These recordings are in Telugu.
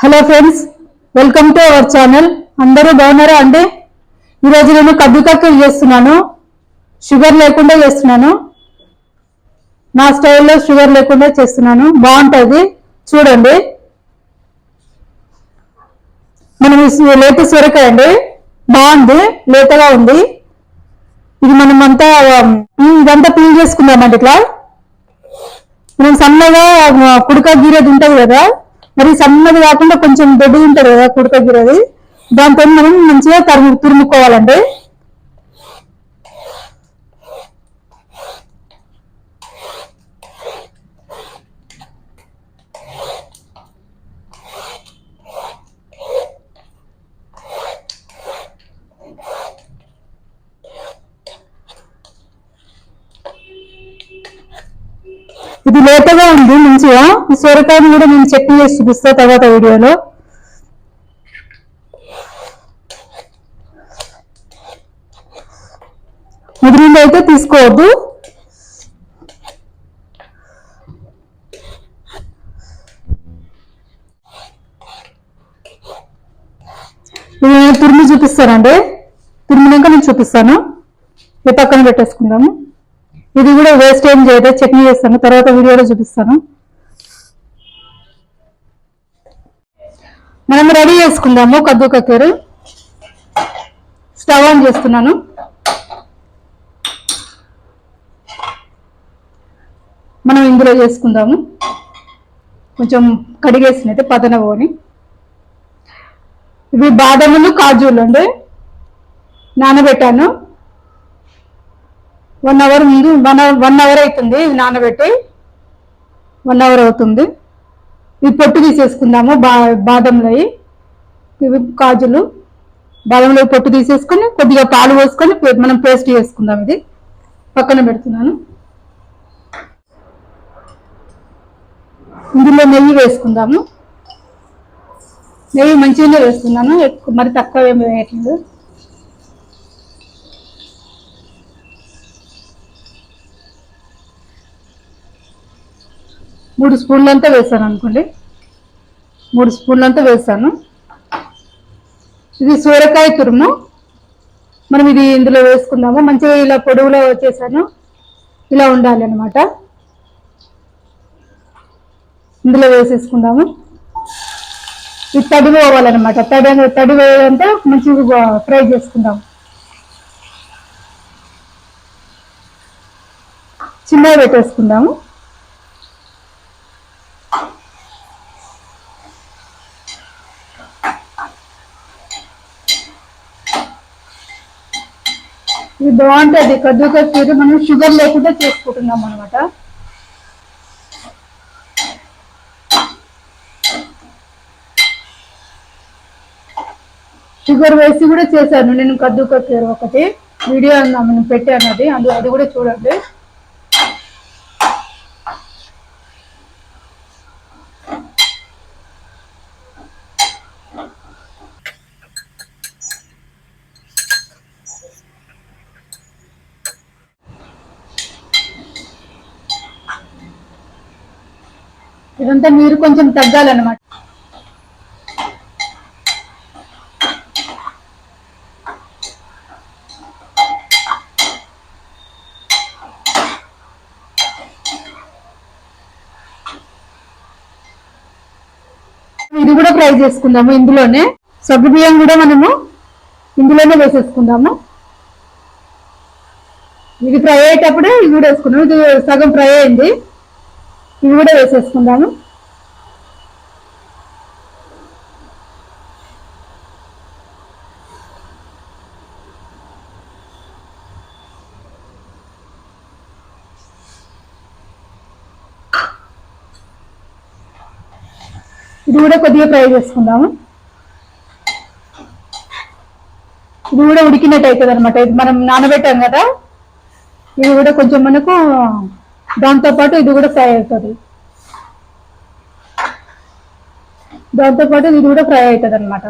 Hello friends welcome to our channel. అందరూ బాగున్నారా అండి? ఈరోజు నేను కద్దుకక్కలు చేస్తున్నాను. షుగర్ లేకుండా చేస్తున్నాను. నా స్టైల్లో షుగర్ లేకుండా చేస్తున్నాను. బాగుంటుంది. చూడండి. మనం ఈ లేత సొరకాయ అండి. బాగుంది. లేతగా ఉంది. ఇది మనం అంతా ఇదంతా పీల్ చేసుకుందామండి ఇట్లా. మనం సన్నగా ఆ, కుడక గీరేది ఉంటుంది కదా. మరి సన్నది కాకుండా కొంచెం దొడ్డు ఉంటది కదా కుడక గీరేది. దాంతో మనం మంచిగా తరుము తురుముకోవాలండి. ఇది లేతగా ఉంది మంచిగా. ఈ సొరకాయని కూడా నేను చట్నీ చేసి చూపిస్తా తర్వాత వీడియోలో. ముదిరింది అయితే తీసుకోవద్దు. తురిమి చూపిస్తానండి. తురిమినాక నేను చూపిస్తాను. ఏ పక్కన పెట్టేసుకుందాము. ఇది కూడా వేస్ట్ ఏం చేయదు. చట్నీ చేస్తాను. తర్వాత వీడియోలో చూపిస్తాను. మనం రెడీ చేసుకుందాము కద్దు కక్కరు స్టవ్ ఆన్ చేస్తున్నాను. మనం ఇందులో చేసుకుందాము. కొంచెం కడిగేసినైతే పదన పోని. ఇవి బాదములు కాజులు అండి. నానబెట్టాను. వన్ అవర్ ముందు వన్ అవర్ వన్ అవర్ అవుతుంది. ఇది నానబెట్టి వన్ అవర్ అవుతుంది. ఇవి పొట్టు తీసేసుకుందాము. బా బాదంలో ఇవి కాజులు. బాదంలో పొట్టు తీసేసుకొని కొద్దిగా పాలు పోసుకొని మనం పేస్ట్ చేసుకుందాం ఇది. పక్కన పెడుతున్నాను. ఇందులో నెయ్యి వేసుకుందాము. నెయ్యి మంచిగానే వేస్తున్నాను మరి తక్కువ ఏమి వేయట్లేదు. మూడు స్పూన్లంతా వేసాను అనుకోండి. మూడు స్పూన్లంతా వేసాను. ఇది సూరకాయ తురుము. మనం ఇది ఇందులో వేసుకుందాము. మంచిగా ఇలా పొడవులో వచ్చేసాను. ఇలా ఉండాలి అనమాట ఇందులో వేసేసుకుందాము. ఇది తడి పోవాలన్నమాట. తడి తడి వేయాలంటే మంచిగా ఫ్రై చేసుకుందాం చిన్నగా పెట్టేసుకుందాము. ఇది బాగుంటుంది. కద్దుకా కీర మనం షుగర్ లేకుండా చేసుకుంటున్నాం అనమాట షుగర్ వేసి కూడా చేశాను. నేను కద్దుకా కీర ఒకటి. వీడియో మనం పెట్టాను అది. అది అది కూడా చూడండి. ఇదంతా నీరు కొంచెం తగ్గాలన్నమాట. ఇది కూడా ఫ్రై చేసుకుందాము ఇందులోనే. సగ్గు బియ్యం కూడా మనము ఇందులోనే వేసేసుకుందాము. ఇది ఫ్రై అయ్యేటప్పుడే ఇది కూడా వేసుకున్నాము ఇది సగం ఫ్రై అయింది. ఇవి కూడా వేసేసుకుందాము. ఇది కూడా కొద్దిగా ఫ్రై చేసుకుందాము. ఇది కూడా ఉడికినట్టు అవుతుంది అనమాట ఇది మనం నానబెట్టాం కదా ఇది కూడా కొంచెం మనకు దాంతోపాటు ఇది కూడా ఫ్రై అవుతుంది. దాంతో పాటు ఇది కూడా ఫ్రై అవుతుంది అనమాట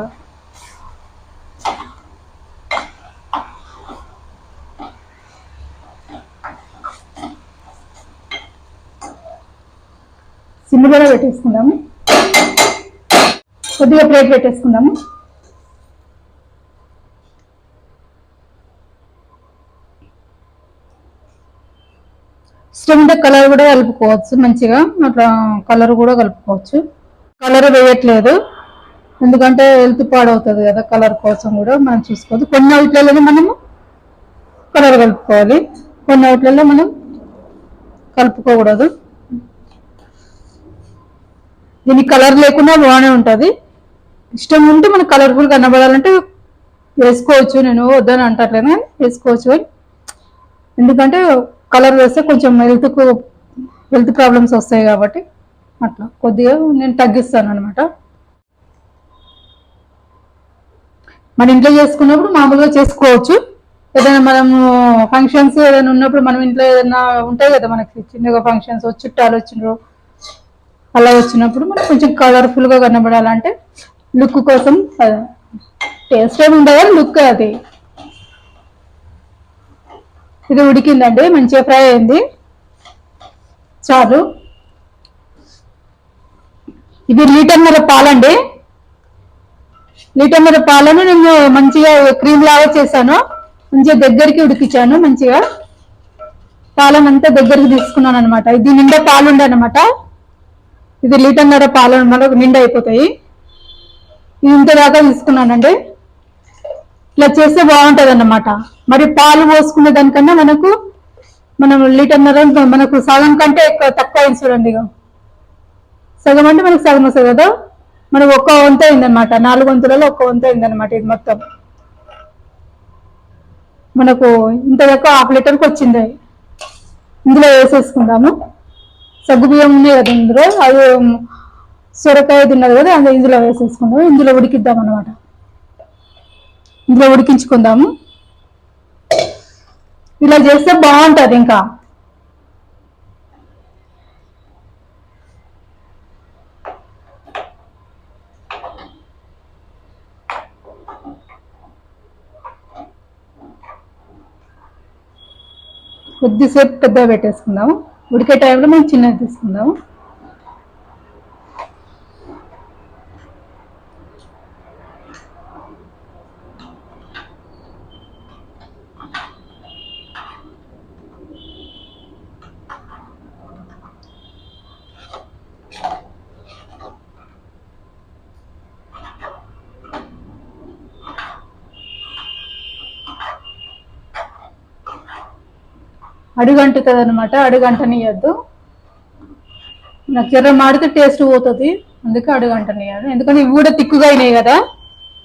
సిమ్లో పెట్టేసుకుందాము. కొద్దిగా ప్లేట్ పెట్టేసుకుందాము. ఇష్టం కలర్ కూడా కలుపుకోవచ్చు మంచిగా. అట్లా కలర్ కూడా కలుపుకోవచ్చు. కలర్ వేయట్లేదు. ఎందుకంటే హెల్త్ పాడవుతుంది కదా కలర్ కోసం కూడా మనం చూసుకోవచ్చు కొన్ని అవుట్లలో మనము కలర్ కలుపుకోవాలి. కొన్ని అవుట్లలో మనం కలుపుకోకూడదు. దీనికి కలర్ లేకుండా బాగానే ఉంటుంది. ఇష్టం ఉంటే మనకు కలర్ఫుల్ కనబడాలంటే వేసుకోవచ్చు. నేను వద్దని అంటట్లేదు వేసుకోవచ్చు అని. ఎందుకంటే కలర్ వేస్తే కొంచెం హెల్త్కు హెల్త్ ప్రాబ్లమ్స్ వస్తాయి కాబట్టి అట్లా. కొద్దిగా నేను తగ్గిస్తాను అనమాట మన ఇంట్లో చేసుకున్నప్పుడు మామూలుగా చేసుకోవచ్చు. ఏదైనా మనము ఫంక్షన్స్ ఏదైనా ఉన్నప్పుడు మనం ఇంట్లో ఏదైనా ఉంటాయి కదా మనకి చిన్నగా ఫంక్షన్స్ చుట్టాలు వచ్చినారు అలా వచ్చినప్పుడు మనం కొంచెం కలర్ఫుల్గా కనబడాలంటే లుక్ కోసం టేస్ట్ ఏమి ఉండదు లుక్ అది. ఇది ఉడికిందండి మంచిగా ఫ్రై అయింది. చాలు. ఇది లీటర్న్నర పాలండి. లీటర్న్నర పాలను నేను మంచిగా క్రీమ్ లాగా చేశాను. మంచిగా దగ్గరికి ఉడికించాను మంచిగా. పాలను అంతా దగ్గరికి తీసుకున్నాను అనమాట ఇది నిండా పాలు ఉండే అనమాట ఇది లీటర్న్నర పాలు మనకు నిండా అయిపోతాయి. ఇది ఇంత దాకా తీసుకున్నానండి. ఇట్లా చేస్తే బాగుంటుంది అన్నమాట మరి పాలు పోసుకునే దానికన్నా మనకు మనం లీటర్న్నర మనకు సగం కంటే ఎక్కువ తక్కువ అయింది చూడండి సగం అంటే మనకు సగం వస్తుంది కదా? మనకు ఒక్క వంత అయిందనమాట నాలుగు వంతులలో ఒక్క వంత అయిందనమాట ఇది మొత్తం. మనకు ఇంత దాకా హాఫ్ లీటర్కి వచ్చింది. ఇందులో వేసేసుకుందాము. సగ్గు బియ్యం ఉన్నాయి కదా ఇందులో? అవి సొరకాయ తిన్నది కదా అది ఇందులో వేసేసుకుందాము. ఇందులో ఉడికిద్దాం అనమాట ఇందులో ఉడికించుకుందాము. ఇలా చేస్తే బాగుంటుంది ఇంకా. కొద్దిసేపు పెద్దగా పెట్టేసుకుందాము. ఉడికే టైంలో మనం చిన్నది తీసుకుందాము. అడుగంటుతుంది అనమాట అడుగంటనియద్దు. నాకు ఎర్ర మాడితే టేస్ట్ పోతుంది. అందుకే అడుగంటనియాలి. ఎందుకంటే ఇవి కూడా తిక్కుగా అయినాయి కదా.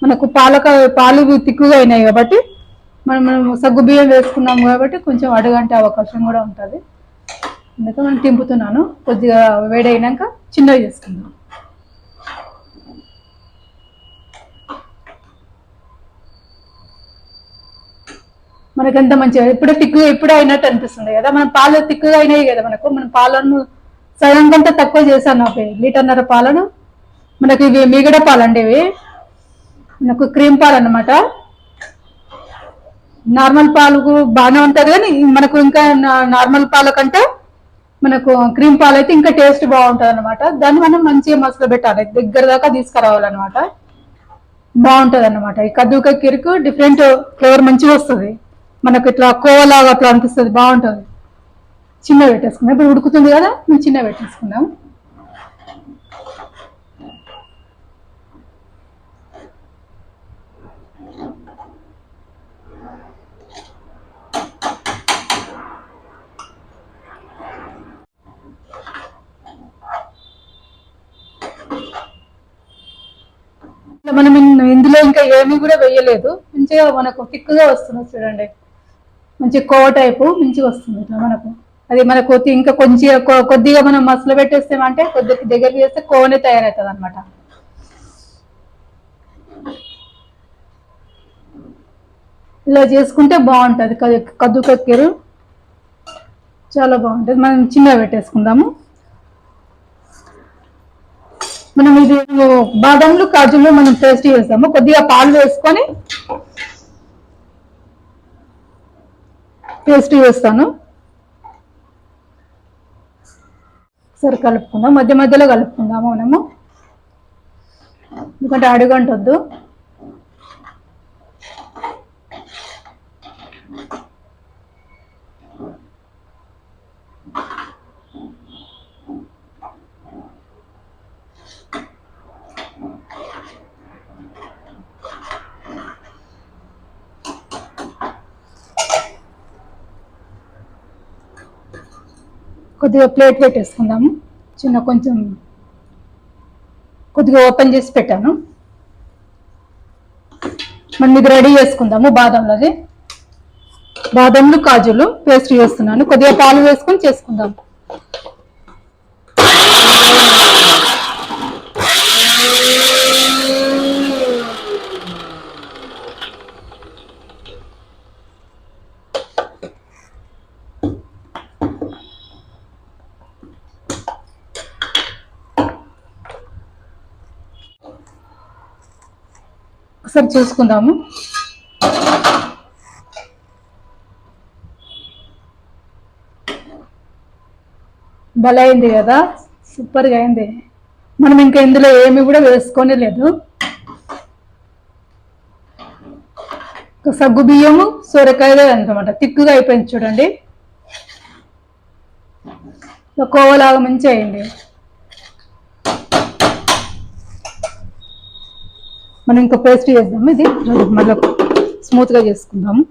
మనకు పాలక పాలు తిక్కుగా అయినాయి కాబట్టి మనం మనం సగ్గు బియ్యం వేసుకున్నాం కాబట్టి కొంచెం అడుగంటే అవకాశం కూడా ఉంటుంది. అందుకే మనం తింపుతున్నాను. కొద్దిగా వేడైనాక చిన్నవి చేసుకుందాం. మనకి ఎంత మంచిగా ఇప్పుడే తిక్కు ఎప్పుడు అయినట్టు అనిపిస్తుంది కదా. మన పాలు తిక్కుగా అయినాయి కదా మనకు. మనం పాలను సగం కంటే తక్కువ చేశాను అవి లీటర్న్నర పాలను. మనకి ఇవి మిగడ పాలండి ఇవి. మనకు క్రీమ్ పాలు అన్నమాట. నార్మల్ పాలు బాగానే ఉంటుంది కానీ మనకు ఇంకా నార్మల్ పాల కంటే మనకు క్రీమ్ పాలు అయితే ఇంకా టేస్ట్ బాగుంటుంది అనమాట దాన్ని మనం మంచిగా మసలు పెట్టాలి. దగ్గర దాకా తీసుకురావాలన్నమాట. బాగుంటుంది అనమాట ఈ కద్దుక కిరుకు డిఫరెంట్ ఫ్లేవర్ మంచిగా వస్తుంది. మనకు ఇట్లా కోవలాగా అట్లా అనిపిస్తుంది బాగుంటుంది. చిన్న పెట్టేసుకున్నాం ఇప్పుడు ఉడుకుతుంది కదా మేము చిన్న పెట్టేసుకుందాం. మనం ఇందులో ఇంకా ఏమీ కూడా వేయలేదు మంచిగా మనకు థిక్గా వస్తుంది చూడండి. మంచి కోవ టైపు మంచిగా వస్తుంది ఇట్లా మనకు. అది మనకు తి- ఇంకా కొంచెం కొద్దిగా మనం మసలు పెట్టేస్తామంటే కొద్దిగా దగ్గరికి చేస్తే కోనే తయారవుతుంది అనమాట ఇలా చేసుకుంటే బాగుంటుంది. కద్దు కద్దు కక్కెరు చాలా బాగుంటుంది. మనం చిన్నగా పెట్టేసుకుందాము. మనం ఇది బాదంలు కాజులు మనం పేస్ట్ చేస్తాము. కొద్దిగా పాలు వేసుకొని పేస్ట్ చేస్తాను సరే కలుపుకుందాం. మధ్య మధ్యలో కలుపుకుందాము మనము. ఎందుకంటే అడుగంటొద్దు. కొద్దిగా ప్లేట్ పెట్టేసుకుందాము చిన్న కొంచెం కొద్దిగా ఓపెన్ చేసి పెట్టాను. మనం ఇది రెడీ చేసుకుందాము బాదంలోది. బాదంలు కాజులు పేస్ట్ చేస్తున్నాను కొద్దిగా పాలు వేసుకొని చేసుకుందాము. ఒకసారి చూసుకుందాము. భలే అయింది కదా సూపర్గా అయింది. మనం ఇంకా ఇందులో ఏమి కూడా వేసుకొని లేదు ఒక సగ్గు బియ్యము సొరకాయదే అనమాట తిక్కుగా అయిపోయింది చూడండి. ఒక కోవలాగా మంచి అయింది. మనం ఇంకా పేస్ట్ చేద్దాము. ఇది మళ్ళీ స్మూత్గా చేసుకుందాము.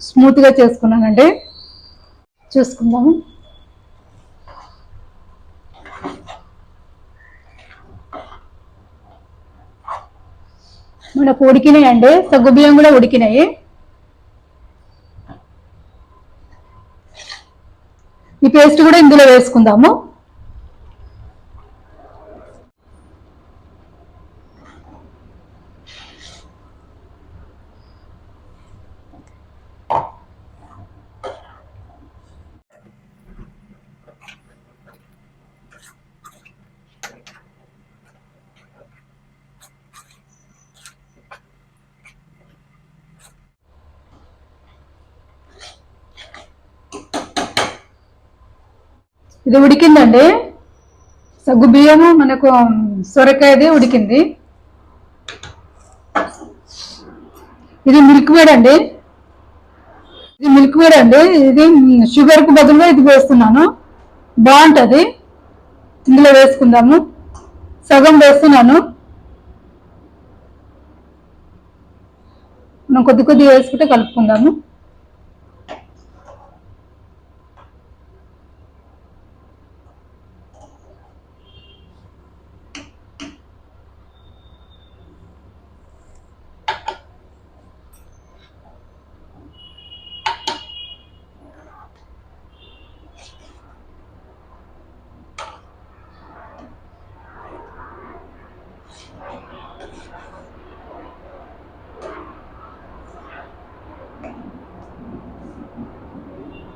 స్మూత్గా చేసుకున్నానండి. చూసుకుందాము. మనకు ఉడికినాయి అండి సగ్గు బియ్యం కూడా ఉడికినాయి. ఈ పేస్ట్ కూడా ఇందులో వేసుకుందాము. ఇది ఉడికిందండి. సగ్గు బియ్యము మనకు సొరకాయది ఉడికింది. ఇది మిల్క్ వేడ్ అండి. ఇది మిల్క్ వేడ్ అండి. ఇది షుగర్కు బదులుగా ఇది వేస్తున్నాను. బాగుంటుంది. ఇందులో వేసుకుందాము. సగం వేస్తున్నాను. మనం కొద్ది కొద్ది వేసుకుంటే కలుపుకుందాము.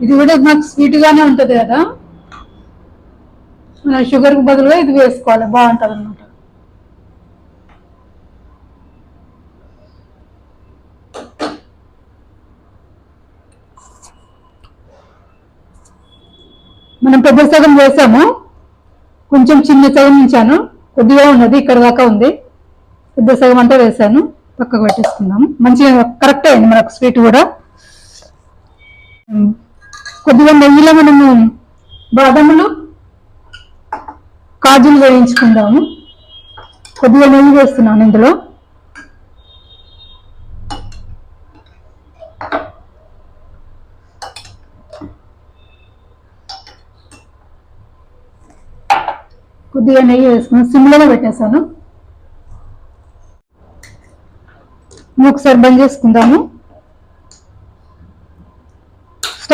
ఇది కూడా మాకు స్వీట్ గానే ఉంటది కదా. మన షుగర్కు బదులుగా ఇది వేసుకోవాలి బాగుంటది అనమాట మనం పెద్ద సగం వేసాము. కొంచెం చిన్న సగం ఉంచాను. కొద్దిగా ఉన్నది ఇక్కడ దాకా ఉంది. పెద్ద సగం అంతా వేసాను. పక్కకు పెట్టేసుకుందాము. మంచిగా కరెక్ట్ అయింది మనకు స్వీట్ కూడా. కొద్దిగా నెయ్యిలో మనము బాదములు కాజులు వేయించుకుందాము. కొద్దిగా నెయ్యి వేస్తున్నాను ఇందులో. కొద్దిగా నెయ్యి వేసుకున్నాను సిమ్లలో పెట్టేశాను. ఒకసారి బంద్ చేసుకుందాము.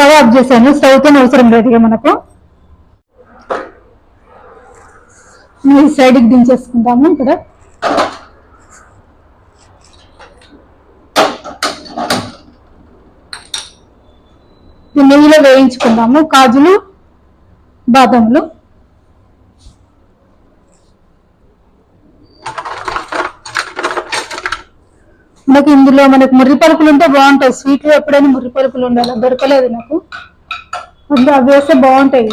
స్టవ్ ఆఫ్ చేశాను. స్టవ్తో అవసరం లేదు మనకు. ఈ సైడ్కి దించేసుకుంటాము ఇక్కడ. నెయ్యిలో వేయించుకుందాము. కాజులు బాదములు మనకి ఇందులో మనకు ముర్రి పలుకులు ఉంటే బాగుంటాయి. స్వీట్లో ఎప్పుడైనా ముర్రి పలుకులు ఉండాలి? దొరకలేదు నాకు. అందులో అవి వేస్తే బాగుంటాయి.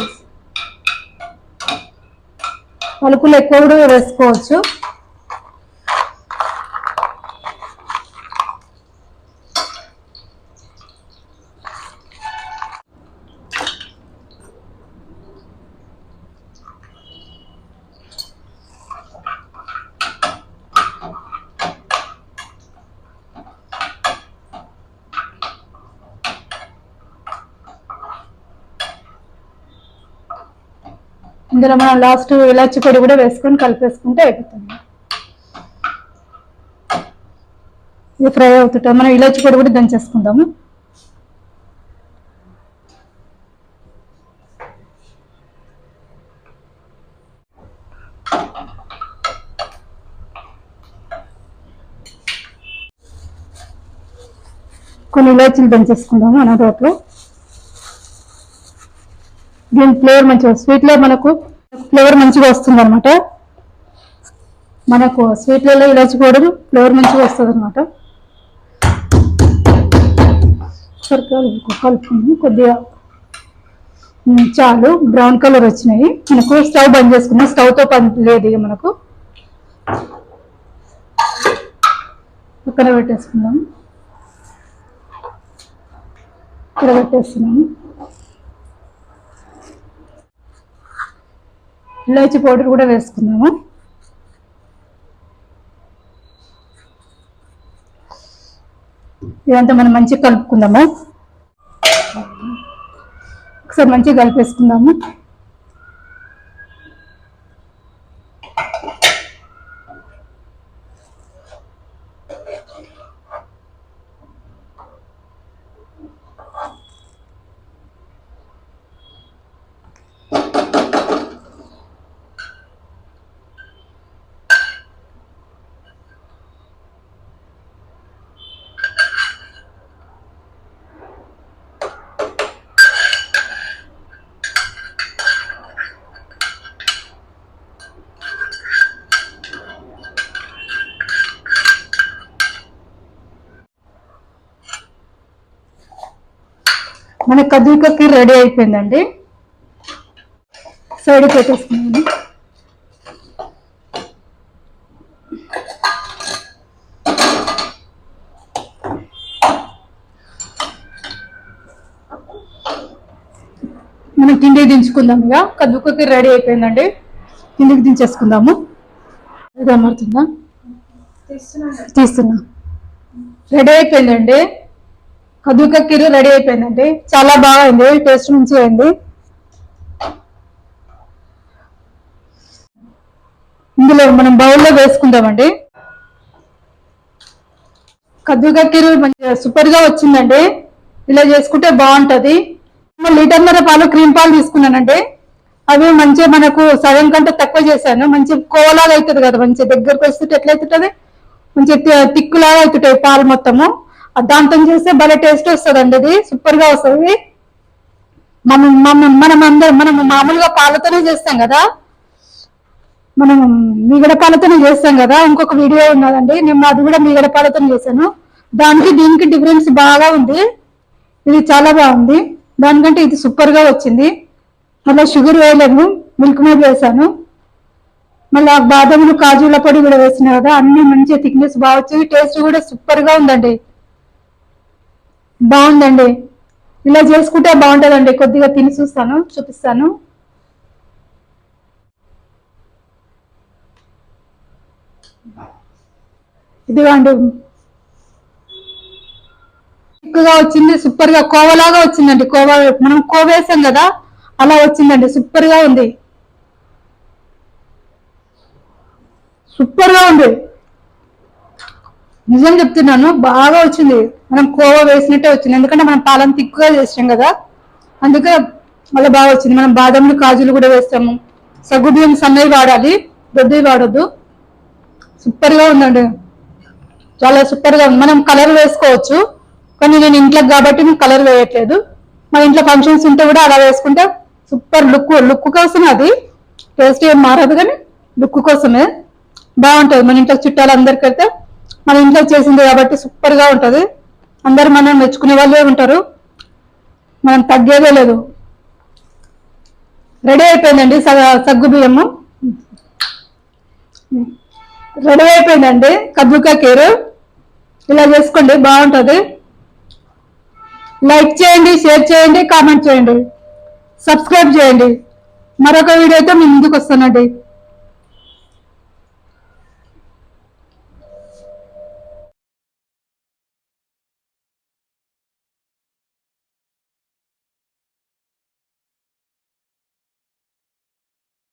పలుకులు ఎక్కువ కూడా వేసుకోవచ్చు. ఇందులో మనం లాస్ట్ ఇలాచి పొడి కూడా వేసుకొని కలిపేసుకుంటే అయిపోతుంది. ఇది ఫ్రై అవుతుంటాం మనం ఇలాచి పొడి కూడా దంచేసుకుందాము. కొన్ని ఇలాచీలు దంచేసుకుందాము మన దీని ఫ్లేవర్ మంచిగా స్వీట్లో మనకు ఫ్లేవర్ మంచిగా వస్తుంది అనమాట మనకు స్వీట్లలో ఇలాచి పౌడర్ ఫ్లేవర్ మంచిగా వస్తుంది అనమాట కలుపుకుని కొద్దిగా. చాలు బ్రౌన్ కలర్ వచ్చినాయి. మనకు స్టవ్ బంద్ చేసుకున్నాం స్టవ్తో పని లేదు ఇక మనకు. పక్కన పెట్టేసుకుందాం. ఇక్కడ పెట్టేస్తున్నాము ఇలాచి పౌడర్ కూడా వేసుకుందాము. ఇదంతా మనం మంచిగా కలుపుకుందాము. ఒకసారి మంచిగా కలిపేసుకుందాము. మన కదూకకి రెడీ అయిపోయిందండి. సైడ్ పెట్టేసుకున్నాను మనం కిందికి దించుకుందాం ఇక. కద్దుకకి రెడీ అయిపోయిందండి. కిందికి దించేసుకుందాము. ఇది అమరుతుందా తీస్తున్నా. రెడీ అయిపోయిందండి. కదుక కిరు రెడీ అయిపోయిందండి. చాలా బాగా అయింది టేస్ట్ మంచి అయింది. ఇందులో మనం బౌల్లో వేసుకుందామండి. కద్దుక కిరు మంచిగా సూపర్గా వచ్చిందండి. ఇలా చేసుకుంటే బాగుంటది. లీటర్న్నర పాలు క్రీమ్ పాలు తీసుకున్నానండి. అవి మంచిగా మనకు సగం కంటే తక్కువ చేశాను. మంచి కోలాగా అవుతుంది కదా మంచి దగ్గరకు వస్తుంటే ఎట్లా మంచి తిక్కులాగా అవుతుంటాయి పాలు మొత్తము. దాంతో చేస్తే భలే టేస్ట్ వస్తుందండి అది సూపర్గా వస్తుంది. మనం మనం మనం అందరం మనం మామూలుగా పాలతోనే చేస్తాం కదా? మనం మిగడ పాలతోనే చేస్తాం కదా? ఇంకొక వీడియో ఉన్నదండి. నేను అది కూడా మిగడ పాలతోనే చేశాను. దానికి దీనికి డిఫరెన్స్ బాగా ఉంది. ఇది చాలా బాగుంది. దానికంటే ఇది సూపర్గా వచ్చింది. మళ్ళీ షుగర్ వేయలేదు మిల్క్ మేడ్ వేసాను మళ్ళీ ఆ బాదములు కాజుల పొడి కూడా వేసిన కదా? అన్ని మంచి థిక్నెస్ బాగా వచ్చింది. టేస్ట్ కూడా సూపర్గా ఉందండి. బాగుందండి. ఇలా చేసుకుంటే బాగుంటుందండి. కొద్దిగా తిని చూస్తాను చూపిస్తాను. ఇదిగోండి. చిక్కుగా వచ్చింది సూపర్గా కోవలాగా వచ్చిందండి. కోవా మనం కోవేసాం కదా అలా వచ్చిందండి. సూపర్గా ఉంది. సూపర్గా ఉంది. నిజం చెప్తున్నాను బాగా వచ్చింది. మనం కోవా వేసినట్టే వచ్చింది. ఎందుకంటే మనం పాలన తిక్కుగా చేసాం కదా. అందుకే మళ్ళీ బాగా వచ్చింది. మనం బాదంలు కాజులు కూడా వేస్తాము. సగ్గు బియ్యం సన్నవి వాడాలి. దొడ్డవి వాడొద్దు. సూపర్గా ఉందండి. చాలా సూపర్గా ఉంది. మనం కలర్ వేసుకోవచ్చు. కానీ నేను ఇంట్లోకి కాబట్టి నేను కలర్ వేయట్లేదు. మా ఇంట్లో ఫంక్షన్స్ ఉంటే కూడా అలా వేసుకుంటే సూపర్ లుక్. లుక్ కోసం అది. టేస్ట్ ఏం మారదు కానీ లుక్ కోసమే. బాగుంటుంది. మన ఇంట్లో చుట్టాలు అందరికి అయితే మన ఇంట్లో చేసింది కాబట్టి సూపర్గా ఉంటది. అందరు మనం మెచ్చుకునే వాళ్ళే ఉంటారు. మనం తగ్గేదే లేదు. రెడీ అయిపోయిందండి సగ్గు బియ్యము. రెడీ అయిపోయిందండి కద్దుకా కీరు. ఇలా చేసుకోండి బాగుంటుంది. లైక్ చేయండి షేర్ చేయండి కామెంట్ చేయండి. సబ్స్క్రైబ్ చేయండి. మరొక వీడియోతో మీ ముందుకు వస్తానండి.